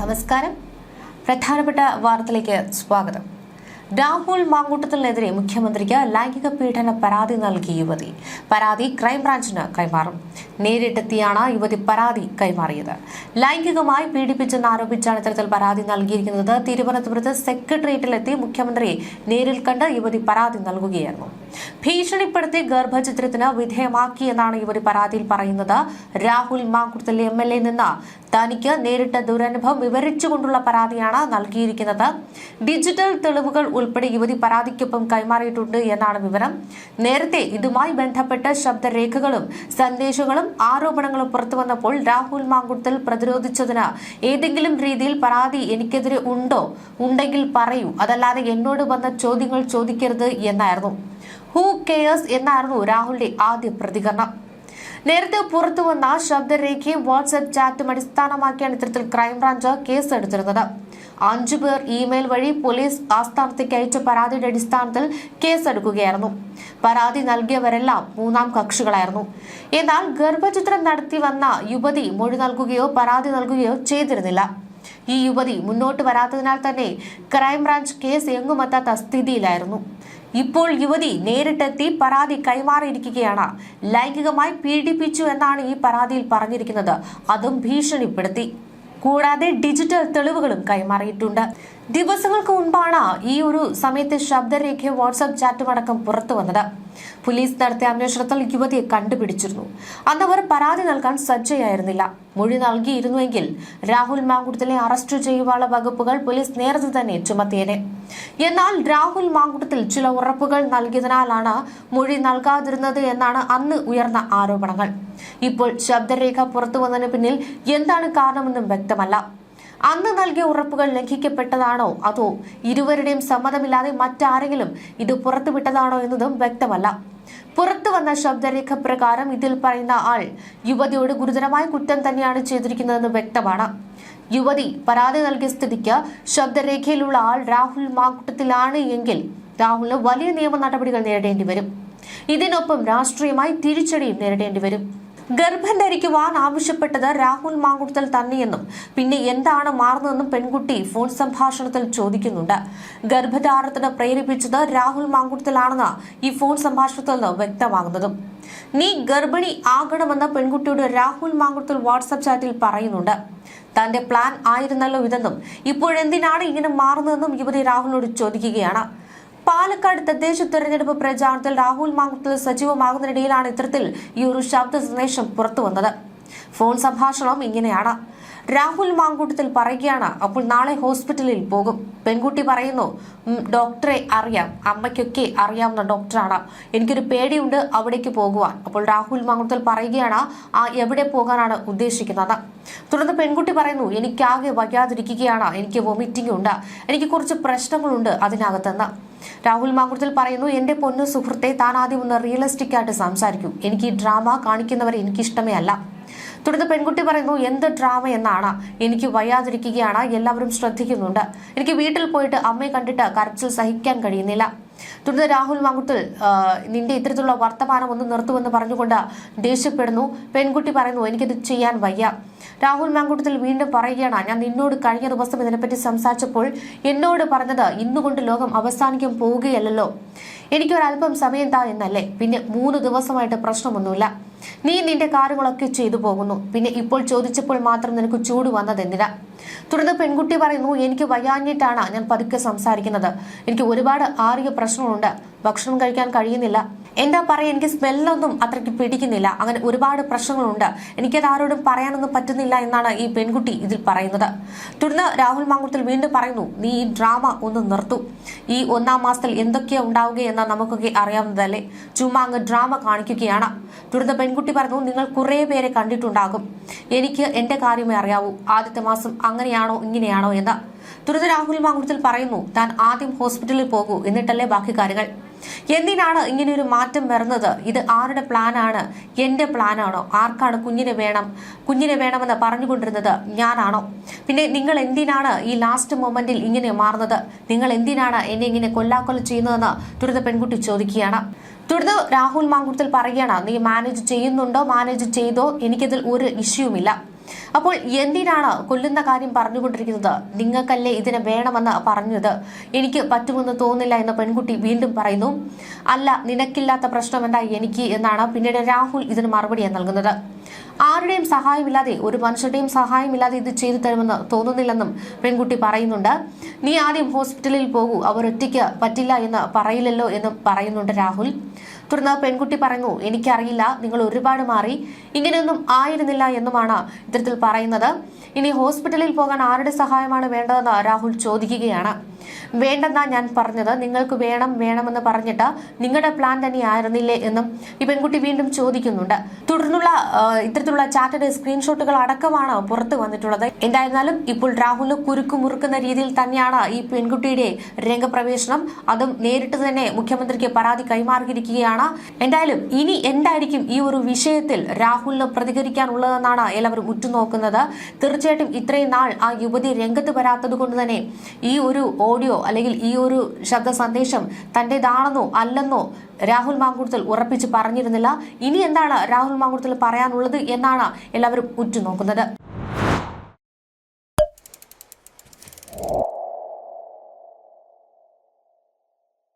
നമസ്കാരം. പ്രധാനപ്പെട്ട വാർത്തയിലേക്ക് സ്വാഗതം. രാഹുൽ മാങ്കൂട്ടത്തിനെതിരെ മുഖ്യമന്ത്രിക്ക് ലൈംഗിക പീഡന പരാതി നൽകി യുവതി. പരാതി ക്രൈംബ്രാഞ്ചിന് കൈമാറും. നേരിട്ടെത്തിയാണ് യുവതി പരാതി കൈമാറിയത്. ലൈംഗികമായി പീഡിപ്പിച്ചെന്ന് ആരോപിച്ചാണ് ഇത്തരത്തിൽ പരാതി നൽകിയിരിക്കുന്നത്. തിരുവനന്തപുരത്ത് സെക്രട്ടേറിയറ്റിലെത്തി മുഖ്യമന്ത്രിയെ നേരിൽ കണ്ട് യുവതി പരാതി നൽകുകയായിരുന്നു. ഭീഷണിപ്പെടുത്തി ഗർഭചിത്രത്തിന് വിധേയമാക്കിയെന്നാണ് യുവതി പരാതിയിൽ പറയുന്നത്. Rahul Mankootathil M L A നിന്ന് തനിക്ക് നേരിട്ട ദുരനുഭവം വിവരിച്ചുകൊണ്ടുള്ള പരാതിയാണ് നൽകിയിരിക്കുന്നത്. ഡിജിറ്റൽ തെളിവുകൾ ഉൾപ്പെടെ യുവതി പരാതിക്കൊപ്പം കൈമാറിയിട്ടുണ്ട് എന്നാണ് വിവരം. നേരത്തെ ഇതുമായി ബന്ധപ്പെട്ട ശബ്ദരേഖകളും സന്ദേശങ്ങളും ആരോപണങ്ങളും പുറത്തുവന്നപ്പോൾ രാഹുൽ മാങ്കുട്ടത്തിൽ പ്രതിരോധിച്ചതിന് ഏതെങ്കിലും രീതിയിൽ പരാതി എനിക്കെതിരെ ഉണ്ടോ? ഉണ്ടെങ്കിൽ പറയൂ. അതല്ലാതെ എന്നോട് വന്ന ചോദ്യങ്ങൾ ചോദിക്കരുത് എന്നായിരുന്നു. ഹൂ കെയേഴ്സ് എന്നായിരുന്നു രാഹുലിന്റെ ആദ്യ പ്രതികരണം. നേരത്തെ പുറത്തു വന്ന ശബ്ദരേഖയും വാട്സ്ആപ്പ് ചാറ്റും അടിസ്ഥാനമാക്കിയാണ് ഇത്തരത്തിൽ ക്രൈംബ്രാഞ്ച് കേസെടുത്തിരുന്നത്. അഞ്ചു പേർ ഇമെയിൽ വഴി പോലീസ് ആസ്ഥാനത്തേക്ക് അയച്ച പരാതിയുടെ അടിസ്ഥാനത്തിൽ കേസെടുക്കുകയായിരുന്നു. പരാതി നൽകിയവരെല്ലാം മൂന്നാം കക്ഷികളായിരുന്നു. എന്നാൽ ഗർഭചിത്രം നടത്തി വന്ന യുവതി മൊഴി നൽകുകയോ പരാതി നൽകുകയോ ചെയ്തിരുന്നില്ല. ഈ യുവതി മുന്നോട്ട് വരാത്തതിനാൽ തന്നെ ക്രൈംബ്രാഞ്ച് കേസ് എങ്ങുമെത്താത്ത സ്ഥിതിയിലായിരുന്നു. ഇപ്പോൾ യുവതി നേരിട്ടെത്തി പരാതി കൈമാറിയിരിക്കുകയാണ്. ലൈംഗികമായി പീഡിപ്പിച്ചു എന്നാണ് ഈ പരാതിയിൽ പറഞ്ഞിരിക്കുന്നത്. അതും ഭീഷണിപ്പെടുത്തി. കൂടാതെ ഡിജിറ്റൽ തെളിവുകളും കൈമാറിയിട്ടുണ്ട്. ദിവസങ്ങൾക്ക് മുൻപാണ് ഈ ഒരു സമയത്ത് ശബ്ദരേഖ വാട്സ്ആപ്പ് ചാറ്റും അടക്കം പുറത്തു വന്നത്. പോലീസ് നടത്തിയ അന്വേഷണത്തിൽ യുവതിയെ കണ്ടുപിടിച്ചിരുന്നു. അന്ന് അവർ പരാതി നൽകാൻ സജ്ജയായിരുന്നില്ല. മൊഴി നൽകിയിരുന്നുവെങ്കിൽ രാഹുൽ മാങ്കുട്ടത്തിലെ അറസ്റ്റ് ചെയ്യുവാനുള്ള വകുപ്പുകൾ പോലീസ് നേരത്തെ തന്നെ ചുമത്തിയേനെ. എന്നാൽ രാഹുൽ മാങ്കുട്ടത്തിൽ ചില ഉറപ്പുകൾ നൽകിയതിനാലാണ് മൊഴി നൽകാതിരുന്നത് എന്നാണ് അന്ന് ഉയർന്ന ആരോപണങ്ങൾ. ഇപ്പോൾ ശബ്ദരേഖ പുറത്തു വന്നതിന് പിന്നിൽ എന്താണ് കാരണമെന്നും വ്യക്തമല്ല. അന്ന് നൽകിയ ഉറപ്പുകൾ ലംഘിക്കപ്പെട്ടതാണോ? അതോ ഇരുവരുടെയും സമ്മതമില്ലാതെ മറ്റാരെങ്കിലും ഇത് പുറത്തുവിട്ടതാണോ എന്നതും വ്യക്തമല്ല. പുറത്തു വന്ന ശബ്ദരേഖ പ്രകാരം ഇതിൽ പറയുന്ന ആൾ യുവതിയോട് ഗുരുതരമായ കുറ്റം തന്നെയാണ് ചെയ്തിരിക്കുന്നതെന്ന് വ്യക്തമാണ്. യുവതി പരാതി നൽകിയ സ്ഥിതിക്ക് ശബ്ദരേഖയിലുള്ള ആൾ രാഹുൽ മാക്കൂട്ടത്തിലാണ് എങ്കിൽ രാഹുലിന് വലിയ നിയമ നടപടികൾ നേരിടേണ്ടി വരും. ഇതിനൊപ്പം രാഷ്ട്രീയമായി തിരിച്ചടിയും നേരിടേണ്ടി വരും. ഗർഭം ധരിക്കുവാൻ ആവശ്യപ്പെട്ടത് രാഹുൽ മാങ്കുട്ടത്തിൽ തന്നെയെന്നും പിന്നെ എന്താണ് മാറുന്നതെന്നും പെൺകുട്ടി ഫോൺ സംഭാഷണത്തിൽ ചോദിക്കുന്നുണ്ട്. ഗർഭധാരണത്തിന് പ്രേരിപ്പിച്ചത് രാഹുൽ മാങ്കുട്ടത്തിലാണെന്ന് ഈ ഫോൺ സംഭാഷണത്തിൽ നിന്ന് വ്യക്തമാകുന്നതും. നീ ഗർഭിണി ആകണമെന്ന് പെൺകുട്ടിയോട് രാഹുൽ മാങ്കുട്ടത്തിൽ വാട്സപ്പ് ചാറ്റിൽ പറയുന്നുണ്ട്. തന്റെ പ്ലാൻ ആയിരുന്നല്ലോ ഇതെന്നും ഇപ്പോഴെന്തിനാണ് ഇങ്ങനെ മാറുന്നതെന്നും യുവതി രാഹുലിനോട് ചോദിക്കുകയാണ്. പാലക്കാട് തദ്ദേശ തെരഞ്ഞെടുപ്പ് പ്രചാരണത്തിൽ രാഹുൽ മാങ്കുട്ടൽ സജീവമാകുന്നതിനിടയിലാണ് ഇത്തരത്തിൽ ഈ ഒരു ശബ്ദ സന്ദേശം പുറത്തുവന്നത് ഫോൺ സംഭാഷണം ഇങ്ങനെയാണ്. രാഹുൽ മാങ്കൂട്ടത്തിൽ പറയുകയാണ് അപ്പോൾ നാളെ ഹോസ്പിറ്റലിൽ പോകും. പെൺകുട്ടി പറയുന്നു ഡോക്ടറെ അറിയാം. അമ്മയ്ക്കൊക്കെ അറിയാവുന്ന ഡോക്ടറാണ്. എനിക്കൊരു പേടിയുണ്ട് അവിടേക്ക് പോകുവാൻ. അപ്പോൾ രാഹുൽ മാങ്കൂട്ടത്തിൽ പറയുകയാണ് ആ എവിടെ പോകാനാണ് ഉദ്ദേശിക്കുന്നത്? തുടർന്ന് പെൺകുട്ടി പറയുന്നു എനിക്കാകെ വയ്യാതിരിക്കുകയാണ്. എനിക്ക് വൊമിറ്റിംഗ് ഉണ്ട്. എനിക്ക് കുറച്ച് പ്രശ്നങ്ങളുണ്ട് അതിനകത്തെന്ന് രാഹുൽ മാങ്കുടത്തിൽ പറയുന്നു എന്റെ പൊന്നു സുഹൃത്തെ താൻ ആദ്യം ഒന്ന് റിയലിസ്റ്റിക് ആയിട്ട് സംസാരിക്കൂ. എനിക്ക് ഈ ഡ്രാമ കാണിക്കുന്നവരെ എനിക്കിഷ്ടമേ അല്ല. തുടർന്ന് പെൺകുട്ടി പറയുന്നു എന്ത് ഡ്രാമ എന്നാണ്. എനിക്ക് വയ്യാതിരിക്കുകയാണ്. എല്ലാവരും ശ്രദ്ധിക്കുന്നുണ്ട്. എനിക്ക് വീട്ടിൽ പോയിട്ട് അമ്മയെ കണ്ടിട്ട് കരച്ചിൽ സഹിക്കാൻ കഴിയുന്നില്ല. തുടർന്ന് രാഹുൽ മാങ്കുട്ടൽ നിന്റെ ഇത്തരത്തിലുള്ള വർത്തമാനം ഒന്ന് നിർത്തുമെന്ന് പറഞ്ഞുകൊണ്ട് ദേഷ്യപ്പെടുന്നു. പെൺകുട്ടി പറയുന്നു എനിക്കിത് ചെയ്യാൻ വയ്യ. രാഹുൽ മാങ്കുട്ടത്തിൽ വീണ്ടും പറയുകയാണ് ഞാൻ നിന്നോട് കഴിഞ്ഞ ദിവസം ഇതിനെപ്പറ്റി സംസാരിച്ചപ്പോൾ എന്നോട് പറഞ്ഞത് ഇന്നുകൊണ്ട് ലോകം അവസാനിക്കാൻ പോവുകയല്ലല്ലോ. എനിക്കൊരല്പം സമയം താ എന്നല്ലേ. പിന്നെ മൂന്ന് ദിവസമായിട്ട് പ്രശ്നമൊന്നുമില്ല. നീ നിന്റെ കാര്യങ്ങളൊക്കെ ചെയ്തു പോകുന്നു. പിന്നെ ഇപ്പോൾ ചോദിച്ചപ്പോൾ മാത്രം നിനക്ക് ചൂട് വന്നതെന്തിനാ തുടർന്ന് പെൺകുട്ടി പറയുന്നു എനിക്ക് വയ്യാഞ്ഞിട്ടാണ് ഞാൻ പതുക്കെ സംസാരിക്കുന്നത്. എനിക്ക് ഒരുപാട് ആരോഗ്യ പ്രശ്നങ്ങളുണ്ട്. ഭക്ഷണം കഴിക്കാൻ കഴിയുന്നില്ല. എന്താ പറയാ എനിക്ക് സ്മെല്ലൊന്നും അത്രയ്ക്ക് പിടിക്കുന്നില്ല. അങ്ങനെ ഒരുപാട് പ്രശ്നങ്ങളുണ്ട്. എനിക്കത് ആരോടും പറയാനൊന്നും പറ്റുന്നില്ല എന്നാണ് ഈ പെൺകുട്ടി ഇതിൽ പറയുന്നത്. തുടർന്ന് രാഹുൽ മാങ്കുട്ടത്തിൽ വീണ്ടും പറയുന്നു നീ ഈ ഡ്രാമ ഒന്ന് നിർത്തു. ഈ ഒന്നാം മാസത്തിൽ എന്തൊക്കെയാ ഉണ്ടാവുകയെന്ന് നമുക്കൊക്കെ അറിയാവുന്നതല്ലേ? ചുമ്മാ അങ്ങ് ഡ്രാമ കാണിക്കുകയാണ്. തുടർന്ന് പെൺകുട്ടി പറഞ്ഞു നിങ്ങൾ കുറേ പേരെ കണ്ടിട്ടുണ്ടാകും. എനിക്ക് എന്റെ കാര്യമേ അറിയാവൂ. ആദ്യത്തെ മാസം അങ്ങനെയാണോ ഇങ്ങനെയാണോ എന്ന്. തുടർന്ന് രാഹുൽ മാങ്കുട്ടത്തിൽ പറയുന്നു താൻ ആദ്യം ഹോസ്പിറ്റലിൽ പോകൂ. എന്നിട്ടല്ലേ ബാക്കി കാര്യങ്ങൾ. എന്തിനാണ് ഇങ്ങനെ ഒരു മാറ്റം വരുന്നത്? ഇത് ആരുടെ പ്ലാനാണ്? എന്റെ പ്ലാനാണോ? ആർക്കാണ് കുഞ്ഞിനെ വേണം? കുഞ്ഞിനെ വേണമെന്ന് പറഞ്ഞുകൊണ്ടിരുന്നത് ഞാനാണോ? പിന്നെ നിങ്ങൾ എന്തിനാണ് ഈ ലാസ്റ്റ് മൊമെന്റിൽ ഇങ്ങനെ മാറുന്നത്? നിങ്ങൾ എന്തിനാണ് എന്നെ ഇങ്ങനെ കൊല്ലാക്കൊല്ല ചെയ്യുന്നതെന്ന് തുടർന്ന് പെൺകുട്ടി ചോദിക്കുകയാണ്. തുടർന്ന് രാഹുൽ മാങ്കുട്ടത്തിൽ പറയുകയാണ് നീ മാനേജ് ചെയ്യുന്നുണ്ടോ? മാനേജ് ചെയ്തോ? എനിക്കതിൽ ഒരു ഇഷ്യൂമില്ല അപ്പോൾ എന്തിനാണ് കൊല്ലുന്ന കാര്യം പറഞ്ഞുകൊണ്ടിരിക്കുന്നത്? നിങ്ങൾക്കല്ലേ ഇതിനെ വേണമെന്ന് പറഞ്ഞത്? എനിക്ക് പറ്റുമെന്ന് തോന്നില്ല എന്ന് പെൺകുട്ടി വീണ്ടും പറയുന്നു. അല്ല നിനക്കില്ലാത്ത പ്രശ്നം എന്താ എനിക്ക് എന്നാണ് പിന്നീട് രാഹുൽ ഇതിന് മറുപടിയാണ് നൽകുന്നത്. ആരുടെയും സഹായമില്ലാതെ ഒരു മനുഷ്യരുടെയും സഹായമില്ലാതെ ഇത് ചെയ്തു തരുമെന്ന് തോന്നുന്നില്ലെന്നും പെൺകുട്ടി പറയുന്നുണ്ട്. നീ ആദ്യം ഹോസ്പിറ്റലിൽ പോകൂ അവർ ഒറ്റയ്ക്ക് പറ്റില്ല എന്ന് പറയില്ലല്ലോ എന്നും പറയുന്നുണ്ട് രാഹുൽ. തുടർന്ന് പെൺകുട്ടി പറഞ്ഞു എനിക്കറിയില്ല നിങ്ങൾ ഒരുപാട് മാറി ഇങ്ങനെയൊന്നും ആയിരുന്നില്ല എന്നുമാണ് ഇത്തരത്തിൽ പറയുന്നത്. ഇനി ഹോസ്പിറ്റലിൽ പോകാൻ ആരുടെ സഹായമാണ് വേണ്ടതെന്ന് രാഹുൽ ചോദിക്കുകയാണ്. വേണ്ടെന്നാ ഞാൻ പറഞ്ഞത്. നിങ്ങൾക്ക് വേണം വേണമെന്ന് പറഞ്ഞിട്ട് നിങ്ങളുടെ പ്ലാൻ തന്നെ ആയിരുന്നില്ലേ എന്നും ഈ പെൺകുട്ടി വീണ്ടും ചോദിക്കുന്നുണ്ട്. തുടർന്നുള്ള ഇത്തരത്തിലുള്ള ചാറ്റഡ് സ്ക്രീൻഷോട്ടുകൾ അടക്കമാണ് പുറത്തു വന്നിട്ടുള്ളത്. എന്തായിരുന്നാലും ഇപ്പോൾ രാഹുൽ കുരുക്കു മുറുക്കുന്ന രീതിയിൽ തന്നെയാണ് ഈ പെൺകുട്ടിയുടെ രംഗപ്രവേശനം. അതും നേരിട്ട് തന്നെ മുഖ്യമന്ത്രിക്ക് പരാതി കൈമാറിയിരിക്കുകയാണ്. എന്തായാലും ഇനി എന്തായിരിക്കും ഈ ഒരു വിഷയത്തിൽ രാഹുലിന് പ്രതികരിക്കാനുള്ളതെന്നാണ് എല്ലാവരും ഉറ്റുനോക്കുന്നത്. തീർച്ചയായിട്ടും ഇത്രയും നാൾ ആ യുവതി രംഗത്ത് വരാത്തത് കൊണ്ട് തന്നെ ഈ ഒരു ഓഡിയോ അല്ലെങ്കിൽ ഈ ഒരു ശബ്ദ സന്ദേശം തന്റെതാണെന്നോ അല്ലെന്നോ രാഹുൽ മാങ്കുടത്തിൽ ഉറപ്പിച്ച് പറഞ്ഞിരുന്നില്ല. ഇനി എന്താണ് രാഹുൽ മാങ്കുടത്തിൽ പറയാനുള്ളത് എന്നാണ് എല്ലാവരും ഉറ്റുനോക്കുന്നത്.